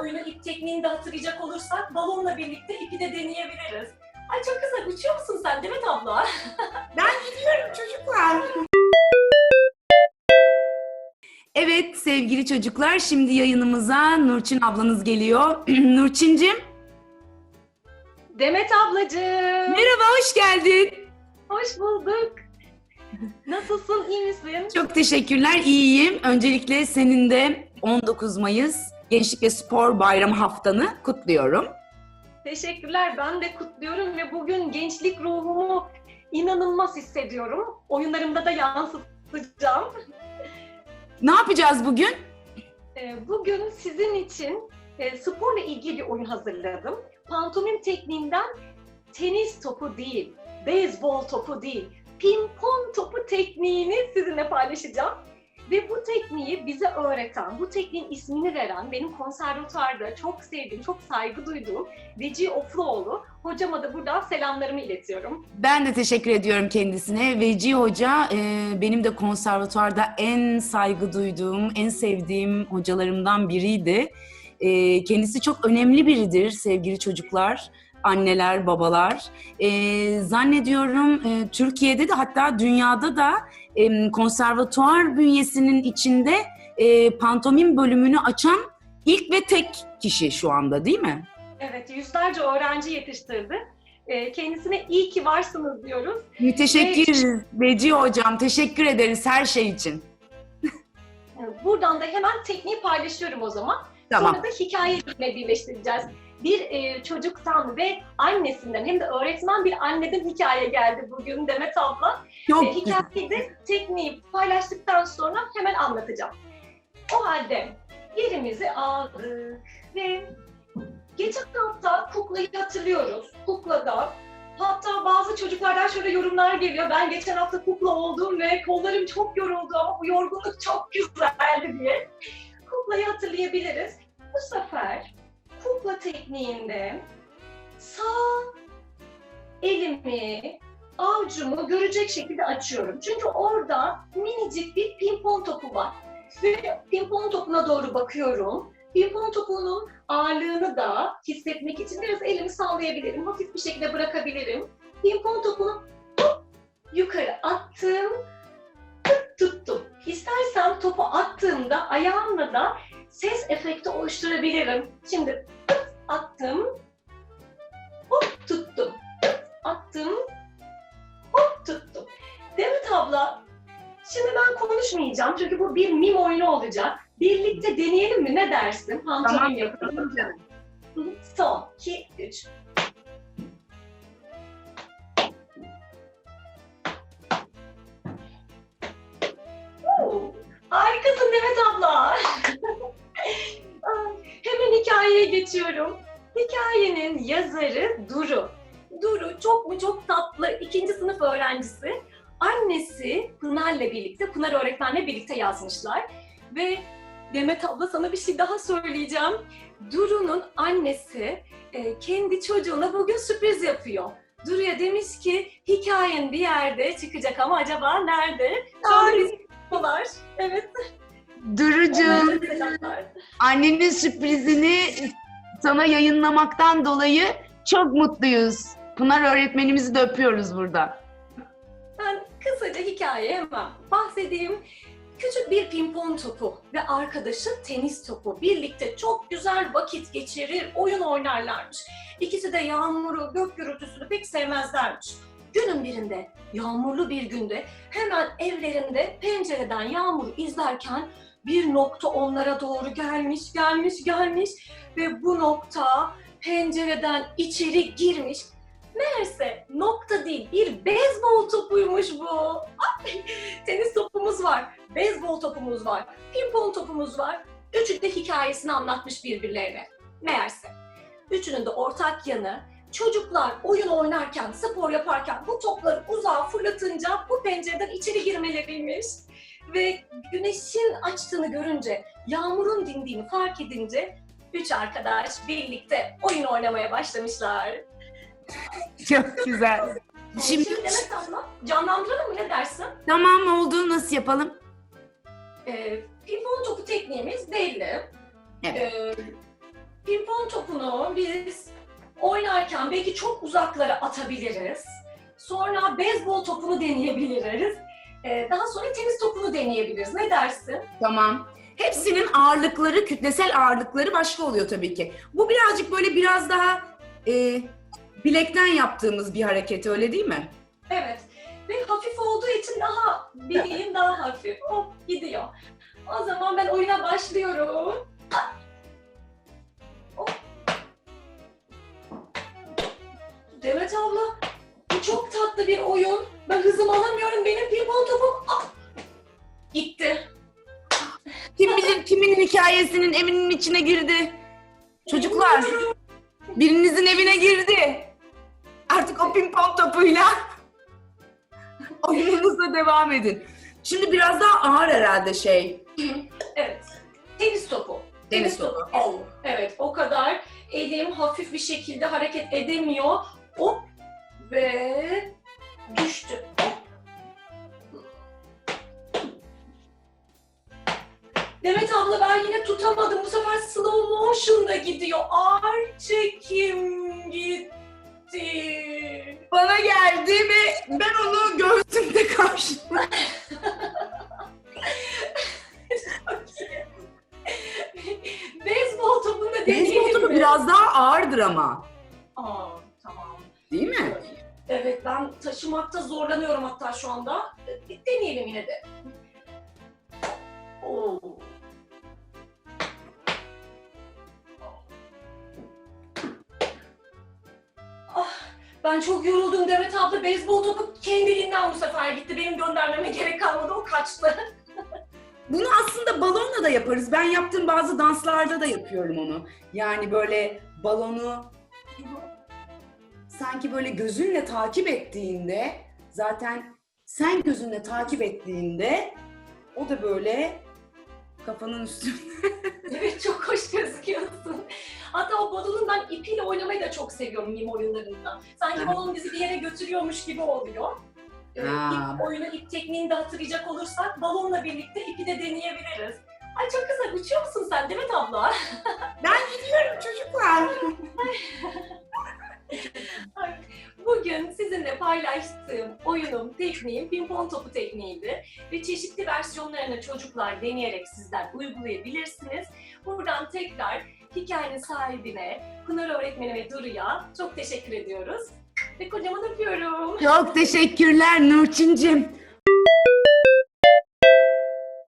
oyunu ip tekniğini de hatırlayacak olursak balonla birlikte ipi de deneyebiliriz. Ay çok güzel uçuyor musun sen Demet abla? Çocuklar. Evet sevgili çocuklar şimdi yayınımıza Nurçin ablanız geliyor. Nurçincim Demet ablacığım. merhaba hoş geldin. Hoş bulduk. Nasılsın, iyi misin? Çok teşekkürler iyiyim. Öncelikle senin de 19 Mayıs Gençlik ve Spor Bayramı haftanı kutluyorum. Teşekkürler. Ben de kutluyorum ve bugün gençlik ruhumu inanılmaz hissediyorum. Oyunlarımda da yansıtacağım. Ne yapacağız bugün? Ee, Bugün sizin için e, sporla ilgili bir oyun hazırladım. Pantomim tekniğinden tenis topu değil, beyzbol topu değil, pimpon topu tekniğini sizinle paylaşacağım. Ve bu tekniği bize öğreten, bu tekniğin ismini veren, benim konservatuarda çok sevdiğim, çok saygı duyduğum Veci Ofluoğlu. Hocama da buradan selamlarımı iletiyorum. Ben de teşekkür ediyorum kendisine. Veci Hoca e, benim de konservatuarda en saygı duyduğum, en sevdiğim hocalarımdan biriydi. E, kendisi çok önemli biridir sevgili çocuklar, anneler, babalar. E, zannediyorum e, Türkiye'de de hatta dünyada da e, konservatuar bünyesinin içinde e, pantomim bölümünü açan ilk ve tek kişi şu anda değil mi? Evet, yüzlerce öğrenci yetiştirdi. Ee, Kendisine iyi ki varsınız diyoruz. Müteşekkiriz Veci Hocam. Teşekkür ederiz her şey için. Buradan da hemen tekniği paylaşıyorum o zaman. Tamam. Sonra da hikayeyle birleştireceğiz. Bir e, çocuktan ve annesinden hem de öğretmen bir anneden hikaye geldi bugün Demet abla. Çok E, hikayeyi de tekniği paylaştıktan sonra hemen anlatacağım. O halde yerimizi aldık ve geçen hafta kuklayı hatırlıyoruz. Kuklada hatta bazı çocuklardan şöyle yorumlar geliyor. Ben geçen hafta kukla oldum ve kollarım çok yoruldu ama bu yorgunluk çok güzeldi diye. Kuklayı hatırlayabiliriz. Bu sefer kukla tekniğinde sağ elimi avucumu görecek şekilde açıyorum. Çünkü orada minicik bir pimpon topu var. Ve pimpon topuna doğru bakıyorum. Pimpon topunun ağırlığını da hissetmek için biraz elimi sallayabilirim. Hafif bir şekilde bırakabilirim. Pimpon topunu yukarı attım. tık tuttum. İstersem topu attığımda ayağımla da ses efekti oluşturabilirim. Şimdi tık attım. Hop tuttum. Tık attım hop tuttum. Demet abla, şimdi ben konuşmayacağım çünkü bu bir mim oyunu olacak. Birlikte deneyelim mi? Ne dersin? Pantomim Tamam. yapalım. Son, iki, üç. Harikasın Demet abla. Hemen hikayeye geçiyorum. Hikayenin yazarı Duru. Duru çok mu çok tatlı ikinci sınıf öğrencisi. Annesi Pınar'la birlikte, Pınar öğretmenle birlikte yazmışlar. Ve Demet abla sana bir şey daha söyleyeceğim. Duru'nun annesi e, kendi çocuğuna bugün sürpriz yapıyor. Duru'ya demiş ki hikayen bir yerde çıkacak ama acaba nerede? Şu anda bizi izliyorlar. Evet. Durucuğum, annenin sürprizini sana yayınlamaktan dolayı çok mutluyuz. Pınar öğretmenimizi de öpüyoruz burada. Ben kısaca hikaye hemen bahsedeyim. Küçük bir pimpon topu ve arkadaşı tenis topu birlikte çok güzel vakit geçirir, oyun oynarlarmış. İkisi de yağmuru, gök gürültüsünü pek sevmezlermiş. Günün birinde, yağmurlu bir günde hemen evlerinde pencereden yağmuru izlerken bir nokta onlara doğru gelmiş, gelmiş, gelmiş ve bu nokta pencereden içeri girmiş. Meğerse nokta değil, bir beyzbol topuymuş bu. Tenis topumuz var, beyzbol topumuz var, pimpon topumuz var. Üçü de hikayesini anlatmış birbirlerine. Meğerse üçünün de ortak yanı çocuklar oyun oynarken, spor yaparken bu topları uzağa fırlatınca bu pencereden içeri girmeleriymiş. Ve güneşin açtığını görünce, yağmurun dindiğini fark edince üç arkadaş birlikte oyun oynamaya başlamışlar. Çok güzel. Şimdi Şimdi Demet abla canlandıralım mı ne dersin? tamam oldu nasıl yapalım? Ee, pimpon topu tekniğimiz belli. Evet. Ee, zaman biz oynarken belki çok uzaklara atabiliriz. Sonra beyzbol topunu deneyebiliriz. Ee, daha sonra tenis topunu deneyebiliriz. Ne dersin? Tamam. Hepsinin ağırlıkları, kütlesel ağırlıkları başka oluyor tabii ki. Bu birazcık böyle biraz daha e, bilekten yaptığımız bir hareket öyle değil mi? Evet. Ve hafif olduğu için daha bileğim daha hafif. Hop gidiyor. O zaman ben oyuna başlıyorum. Çok tatlı bir oyun. Ben hızımı alamıyorum. Benim pimpon topum ah, gitti. Kim bilir kimin hikayesinin evinin içine girdi. Çocuklar, birinizin evine girdi. Artık o pimpon topuyla oyununuza devam edin. Şimdi biraz daha ağır herhalde şey. Evet. Tenis topu. Tenis topu. Oh, Evet, o kadar. Elim hafif bir şekilde hareket edemiyor. Ve düştü. Demet abla ben yine tutamadım. Bu sefer slow motion'da gidiyor. Ağır çekim gitti. Bana geldi ve ben onu göğsümde karşıladım. Beyzbol topunu da Beyzbol topu biraz daha ağırdır ama. Evet ben taşımakta zorlanıyorum hatta şu anda. E, Deneyelim yine de. Oo. Ah, ben çok yoruldum Demet abla. Beyzbol topu kendiliğinden bu sefer gitti. Benim göndermeme gerek kalmadı. O kaçtı. Bunu aslında balonla da yaparız. Ben yaptığım bazı danslarda da yapıyorum onu. Yani böyle balonu sanki böyle gözünle takip ettiğinde zaten sen gözünle takip ettiğinde o da böyle kafanın üstünde. Evet çok hoş gözüküyorsun. Hatta o balonun ben ipiyle oynamayı da çok seviyorum mim oyunlarında. Sanki Hı. balon bizi bir yere götürüyormuş gibi oluyor. Ha. ip oyunu, ip tekniğini de hatırlayacak olursak balonla birlikte ipi de deneyebiliriz. Ay çok güzel uçuyor musun sen Demet abla? Çocuklar. Bugün sizinle paylaştığım oyunum, tekniğim pimpon topu tekniğiydi. Ve çeşitli versiyonlarını çocuklar deneyerek sizler uygulayabilirsiniz. Buradan tekrar hikayenin sahibine, Pınar öğretmeni ve Duru'ya çok teşekkür ediyoruz. Ve kocaman öpüyorum. Çok teşekkürler Nurçin'cim.